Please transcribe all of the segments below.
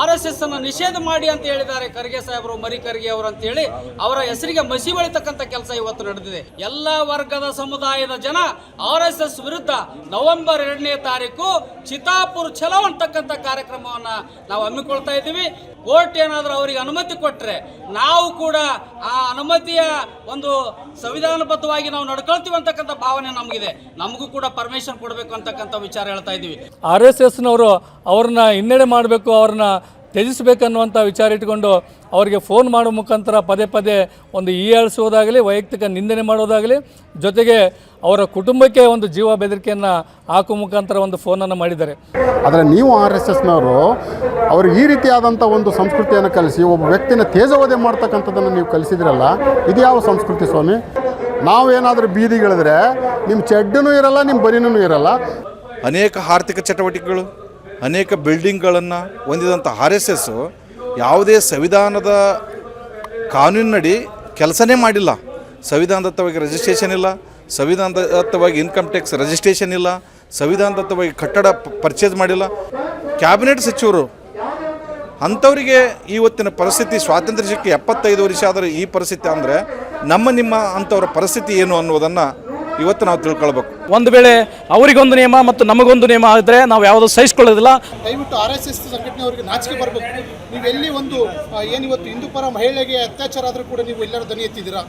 R S S ಅನ್ನು ನಿಷೇಧ ಮಾಡಿ ಅಂತ ಹೇಳಿದ್ದಾರೆ ಖರ್ಗೆ ಸಾಹೇಬರು, ಮರಿ ಖರ್ಗೆ ಅವರು ಅಂತ ಹೇಳಿ ಅವರ ಹೆಸರಿಗೆ ಮಸಿ ಬಳಿತಕ್ಕಂಥ ಕೆಲಸ ಇವತ್ತು ನಡೆದಿದೆ. ಎಲ್ಲ ವರ್ಗದ ಸಮುದಾಯದ ಜನ ಆರ್ ಎಸ್ ಎಸ್ ವಿರುದ್ಧ ನವೆಂಬರ್ ಎರಡನೇ ತಾರೀಕು ಚಿತಾಪುರ್ ಛಲೋ ಅಂತಕ್ಕಂಥ ಕಾರ್ಯಕ್ರಮವನ್ನ ನಾವು ಹಮ್ಮಿಕೊಳ್ತಾ ಇದ್ದೀವಿ. ಕೋರ್ಟ್ ಏನಾದರೂ ಅವರಿಗೆ ಅನುಮತಿ ಕೊಟ್ಟರೆ ನಾವು ಕೂಡ ಆ ಅನುಮತಿಯ ಒಂದು ಸಂವಿಧಾನಬದ್ಧವಾಗಿ ನಾವು ನಡ್ಕೊಳ್ತೀವಿ ಅಂತಕ್ಕಂಥ ಭಾವನೆ ನಮಗಿದೆ. ನಮಗೂ ಕೂಡ ಪರ್ಮಿಷನ್ ಕೊಡಬೇಕು ಅಂತಕ್ಕಂಥ ವಿಚಾರ ಹೇಳ್ತಾ ಇದ್ದೀವಿ. ಆರ್ ಎಸ್ ಎಸ್ನವರು ಅವ್ರನ್ನ ಹಿನ್ನಡೆ ಮಾಡಬೇಕು, ಅವ್ರನ್ನ ತ್ಯಜಿಸಬೇಕನ್ನುವಂಥ ವಿಚಾರ ಇಟ್ಕೊಂಡು ಅವರಿಗೆ ಫೋನ್ ಮಾಡೋ ಮುಖಾಂತರ ಪದೇ ಪದೇ ಒಂದು ಹೀಯಾಳಿಸುವುದಾಗಲಿ ವೈಯಕ್ತಿಕ ನಿಂದನೆ ಮಾಡೋದಾಗಲಿ ಜೊತೆಗೆ ಅವರ ಕುಟುಂಬಕ್ಕೆ ಒಂದು ಜೀವ ಬೆದರಿಕೆಯನ್ನು ಹಾಕುವ ಮುಖಾಂತರ ಒಂದು ಫೋನನ್ನು ಮಾಡಿದ್ದಾರೆ. ಆದರೆ ನೀವು ಆರ್ ಎಸ್ ಎಸ್ನವರು ಅವರು ಈ ರೀತಿಯಾದಂಥ ಒಂದು ಸಂಸ್ಕೃತಿಯನ್ನು ಕಲಿಸಿ ಒಬ್ಬ ವ್ಯಕ್ತಿನ ತೇಜವಧೆ ಮಾಡ್ತಕ್ಕಂಥದ್ದನ್ನು ನೀವು ಕಲಿಸಿದ್ರಲ್ಲ ಇದು ಯಾವ ಸಂಸ್ಕೃತಿ ಸ್ವಾಮಿ? ನಾವೇನಾದರೂ ಬೀದಿಗಳಿದ್ರೆ ನಿಮ್ಮ ಚೆಡ್ಡನೂ ಇರಲ್ಲ ನಿಮ್ಮ ಬರಿನೂ ಇರಲ್ಲ. ಅನೇಕ ಆರ್ಥಿಕ ಚಟುವಟಿಕೆಗಳು ಅನೇಕ ಬಿಲ್ಡಿಂಗ್ಗಳನ್ನು ಹೊಂದಿದಂಥ ಆರ್ ಎಸ್ ಎಸ್ಸು ಯಾವುದೇ ಸಂವಿಧಾನದ ಕಾನೂನಿನಡಿ ಕೆಲಸನೇ ಮಾಡಿಲ್ಲ. ಸಂವಿಧಾನದತ್ತವಾಗಿ ರಿಜಿಸ್ಟ್ರೇಷನ್ ಇಲ್ಲ, ಸಂವಿಧಾನದತ್ತವಾಗಿ ಇನ್ಕಮ್ ಟ್ಯಾಕ್ಸ್ ರಿಜಿಸ್ಟ್ರೇಷನ್ ಇಲ್ಲ, ಸಂವಿಧಾನದತ್ತವಾಗಿ ಕಟ್ಟಡ ಪರ್ಚೇಸ್ ಮಾಡಿಲ್ಲ. ಕ್ಯಾಬಿನೆಟ್ ಸಚಿವರು, ಅಂಥವರಿಗೆ ಇವತ್ತಿನ ಪರಿಸ್ಥಿತಿ ಸ್ವಾತಂತ್ರ್ಯ ಸಿಕ್ಕಿ ಎಪ್ಪತ್ತೈದು ವರ್ಷ ಆದರೆ ಈ ಪರಿಸ್ಥಿತಿ ಅಂದರೆ ನಮ್ಮ, ನಿಮ್ಮ ಅಂಥವ್ರ ಪರಿಸ್ಥಿತಿ ಏನು ಅನ್ನೋದನ್ನು ಇವತ್ತು ನಾವು ತಿಳ್ಕೊಳ್ಬೇಕು. ಒಂದು ವೇಳೆ ಅವರಿಗೊಂದು ನಿಯಮ ಮತ್ತು ನಮಗೊಂದು ನಿಯಮ ಆದರೆ ನಾವು ಯಾವುದೂ ಸಹಿಸ್ಕೊಳ್ಳೋದಿಲ್ಲ. ದಯವಿಟ್ಟು ಆರ್ ಎಸ್ ಎಸ್ ಸಂಘಟನೆಯವರಿಗೆ ನಾಚಿಕೆ ಬರಬೇಕು. ನೀವೆಲ್ಲಿ ಒಂದು ಏನಿವತ್ತು ಏನು ಇವತ್ತು ಹಿಂದೂ ಪರ ಮಹಿಳೆಗೆ ಅತ್ಯಾಚಾರ ಆದರೂ ಕೂಡ ನೀವು ಎಲ್ಲರೂ ದನಿ ಎತ್ತಿದ್ದೀರಾ?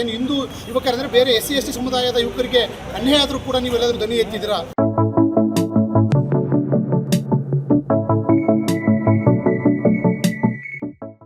ಏನು ಹಿಂದೂ ಯುವಕರಂದರೆ ಬೇರೆ ಎಸ್ ಸಿ ಎಸ್ ಟಿ ಸಮುದಾಯದ ಯುವಕರಿಗೆ ಅನ್ಯಾಯ ಆದರೂ ಕೂಡ ನೀವೆಲ್ಲರೂ ದನಿ ಎತ್ತಿದ್ದೀರಾ?